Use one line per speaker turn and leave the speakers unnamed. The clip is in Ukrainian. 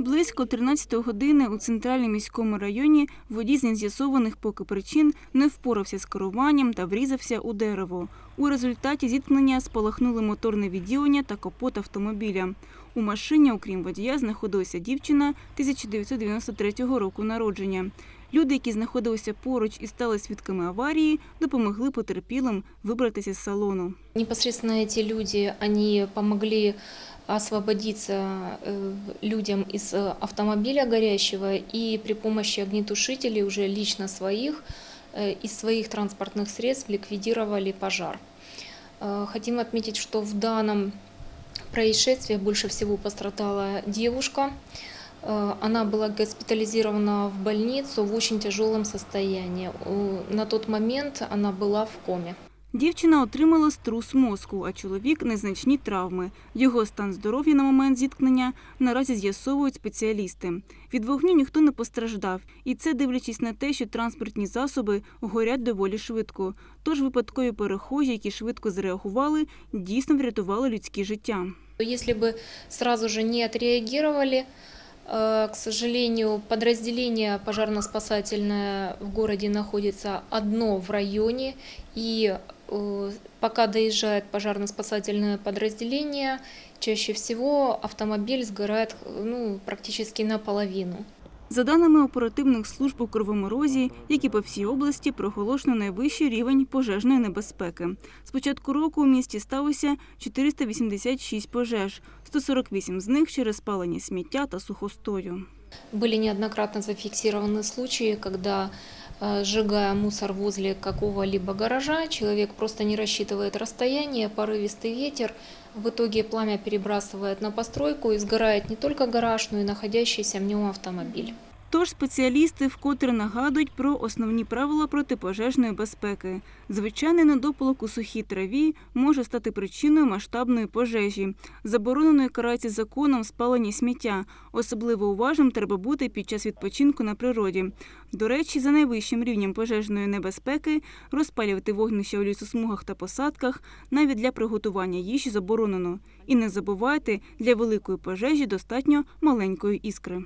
Близько 13 години у центральному міському районі водій з нез'ясованих поки причин не впорався з керуванням та врізався у дерево. У результаті зіткнення спалахнули моторне відділення та капот автомобіля. У машині, окрім водія, знаходилася дівчина 1993 року народження. Люди, які знаходилися поруч і стали свідками аварії, допомогли потерпілим вибратися з салону.
Непосредственно эти люди, они помогли освободиться э, людям из э, автомобиля горящего и при помощи огнетушителей уже лично своих э, из своих транспортных средств ликвидировали пожар. Э, Хотим отметить, что в данном происшествии больше всего пострадала девушка. Э, Она была госпитализирована в больницу в очень тяжелом состоянии. Э, На тот момент она была в коме.
Дівчина отримала струс мозку, а чоловік незначні травми. Його стан здоров'я на момент зіткнення наразі з'ясовують спеціалісти. Від вогню ніхто не постраждав, і це дивлячись на те, що транспортні засоби горять доволі швидко. Тож випадкові перехожі, які швидко зреагували, дійсно врятували людські життя.
Если бы сразу же не отреагировали, э, к сожалению, подразделение пожарно-спасательное в городе находится одно в районе, и э, пока доезжает пожарно-спасательное подразделение, чаще всего автомобиль сгорает ну, практически наполовину.
За даними оперативних служб у Кривому Розі, як і по всій області, проголошено найвищий рівень пожежної небезпеки. З початку року у місті сталося 486 пожеж, 148 з них через спалення сміття та сухостою.
Были неоднократно зафиксированы случаи, когда, э, сжигая мусор возле какого-либо гаража, человек просто не рассчитывает расстояние, порывистый ветер, в итоге пламя перебрасывает на постройку и сгорает не только гараж, но и находящийся в нем автомобиль.
Тож спеціалісти вкотре нагадують про основні правила протипожежної безпеки. Звичайний недопалок у сухій траві може стати причиною масштабної пожежі. Забороненою карається законом спалення сміття. Особливо уважним треба бути під час відпочинку на природі. До речі, за найвищим рівнем пожежної небезпеки розпалювати вогнища у лісосмугах та посадках навіть для приготування їжі заборонено. І не забувайте, для великої пожежі достатньо маленької іскри.